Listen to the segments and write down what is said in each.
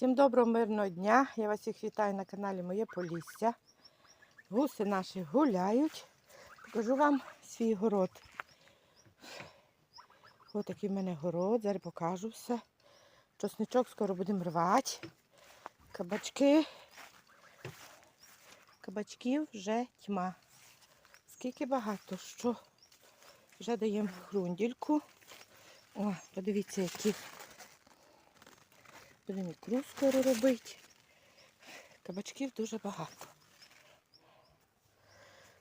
Всім доброго мирного дня. Я вас всіх вітаю на каналі Моє Полісся. Гуси наші гуляють. Покажу вам свій город. Ось такий в мене город. Зараз покажу все. Чосничок скоро будемо рвати. Кабачки. Кабачків вже тьма. Скільки багато, що вже даємо хрундільку. О, подивіться, які Будемо ікру скоро робити. Кабачків дуже багато.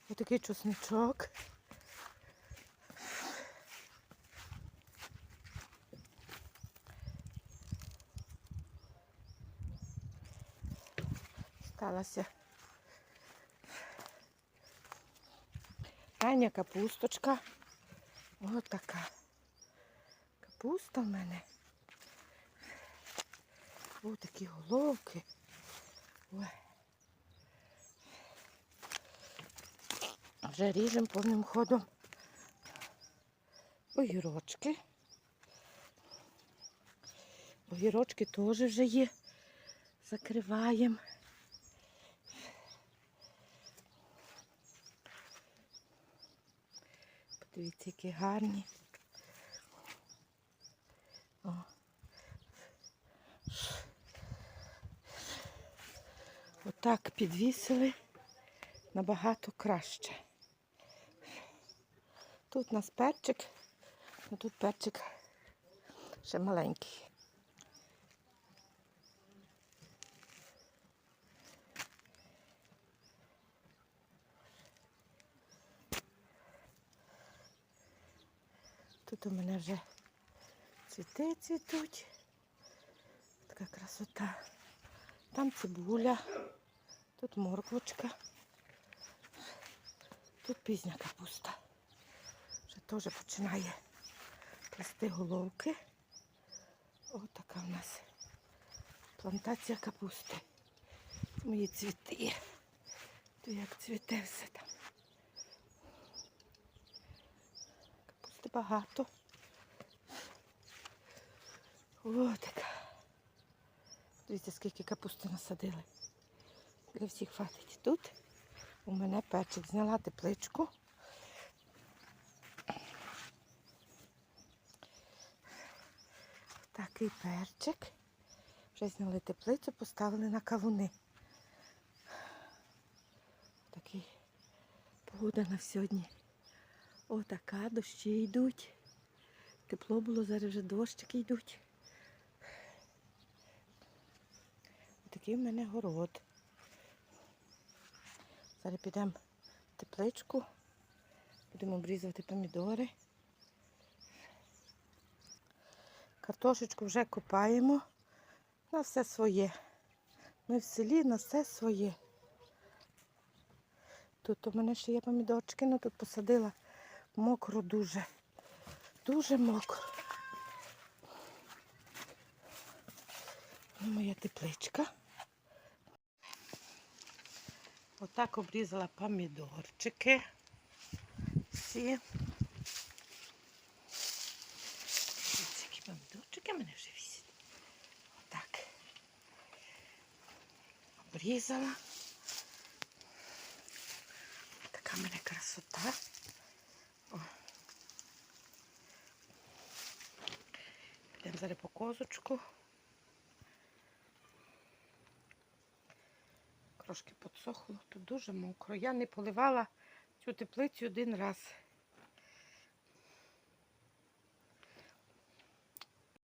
Отакий чесничок. Сталася рання капусточка. Ось така. Капуста в мене. Ось такі головки. Ой. Вже ріжемо повним ходом. Огірочки. Огірочки теж вже є. Закриваємо. Подивіться, які гарні. Отак підвісили набагато краще. Тут у нас перчик, а тут перчик ще маленький. Тут у мене вже цвіти цвітуть. Така красота. Там цибуля, тут морквочка, тут пізня капуста. Вже теж починає плести головки. Ось така в нас плантація капусти. Мої цвіти. То як цвіте все там. Капусти багато. Ось така. Дивіться, скільки капусти насадили. Для всіх хватить. Тут у мене перчик. Зняла тепличку. Такий перчик. Вже зняли теплицю, поставили на кавуни. Такий погода на сьогодні. Отака, дощі йдуть. Тепло було, зараз вже дощики йдуть. Такий в мене город. Зараз підемо в тепличку, будемо обрізувати помідори. Картошечку вже копаємо на все своє. Ми в селі на все своє. Тут у мене ще є помідорчики, але тут посадила мокро дуже. Дуже мокро. Ну, Моя тепличка. Отак обрізала помідорчики. Всі. Ось які помідорчики мене вже вісять. Отак. Обрізала. Така мене красота. О. Підемо зараз по козочку. Трошки подсохло, тут дуже мокро. Я не поливала цю теплицю один раз.